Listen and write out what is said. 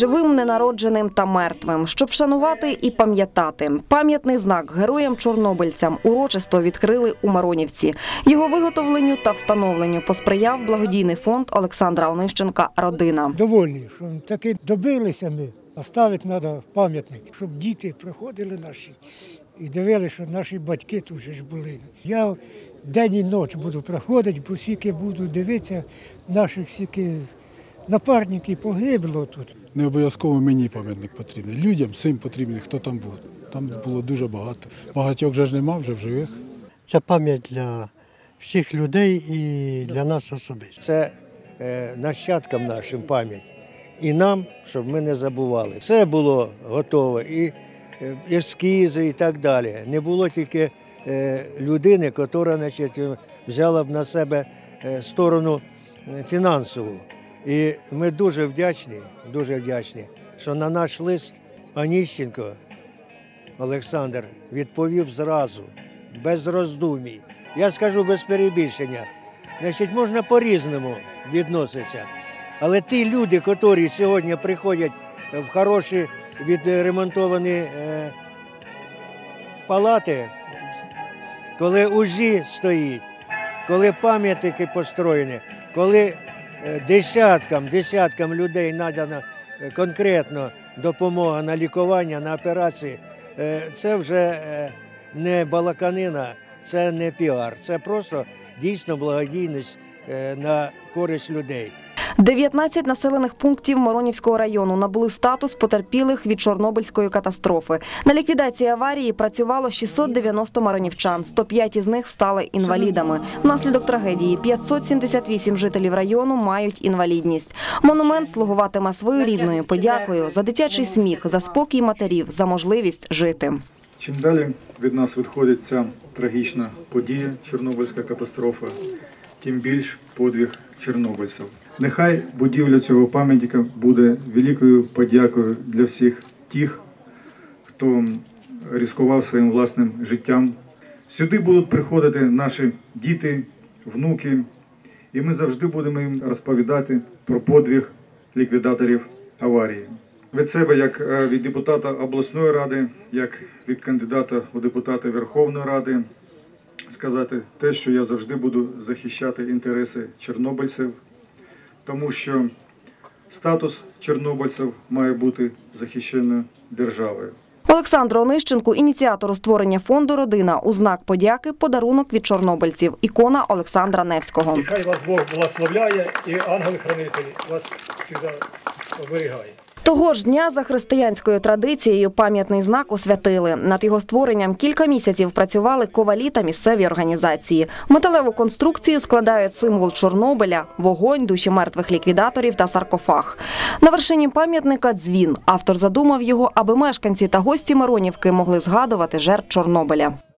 живим, ненародженим та мертвим, щоб вшанувати і пам'ятати. Пам'ятний знак героям-чорнобильцям урочисто відкрили у Маронівці. Його виготовленню та встановленню посприяв благодійний фонд Олександра Онищенка Родина. довольні, що таки добилися ми. Оставити треба пам'ятник, щоб діти приходили наші і дивилися, що наші батьки тут же ж були. Я день і ніч буду приходити, бо скільки буду дивитися, наших скільки напарників погибло тут. Не обов'язково мені пам'ятник потрібний. Людям всім потрібний, хто там був. Там було дуже багато. Багатьох вже ж нема, вже в живих. Це пам'ять для всіх людей і для нас особисто. Це е, нащадкам нашим пам'ять. І нам, щоб ми не забували. Все було готове, і е, ескізи, і так далі. Не було тільки е, людини, яка значить, взяла б на себе сторону фінансову. І ми дуже вдячні, дуже вдячні, що на наш лист Аніщенко Олександр відповів зразу, без роздумій. Я скажу без перебільшення. Значить, можна по-різному відноситися. Але ті люди, які сьогодні приходять в хороші відремонтовані е, палати, коли УЗІ стоїть, коли пам'ятники построєні, коли десяткам, десяткам людей надана е, конкретно допомога на лікування, на операції, е, це вже е, не балаканина, це не піар, це просто дійсно благодійність е, на користь людей. 19 населених пунктів Моронівського району набули статус потерпілих від Чорнобильської катастрофи. На ліквідації аварії працювало 690 маронівчан. 105 із них стали інвалідами. Внаслідок трагедії 578 жителів району мають інвалідність. Монумент слугуватиме своєрідною подякою за дитячий сміх, за спокій матерів, за можливість жити. Чим далі від нас відходить ця трагічна подія, Чорнобильська катастрофа, тим більш подвиг чорнобильців. Нехай будівля цього пам'ятника буде великою подякою для всіх тих, хто ризикував своїм власним життям. Сюди будуть приходити наші діти, внуки, і ми завжди будемо їм розповідати про подвиг ліквідаторів аварії. Від себе, як е, від депутата обласної ради, як від кандидата у депутати Верховної Ради, сказати те, що я завжди буду захищати інтереси чорнобильців, тому що статус чорнобильців має бути захищений державою. Олександру Онищенку, ініціатору створення фонду Родина у знак подяки подарунок від чорнобильців. Ікона Олександра Невського. І хай вас Бог благословляє і ангели-хранителі вас завжди оберігає. Того ж дня за християнською традицією пам'ятний знак освятили. Над його створенням кілька місяців працювали ковалі та місцеві організації. Металеву конструкцію складають символ Чорнобиля, вогонь, душі мертвих ліквідаторів та саркофаг. На вершині пам'ятника дзвін. Автор задумав його, аби мешканці та гості Миронівки могли згадувати жертв Чорнобиля.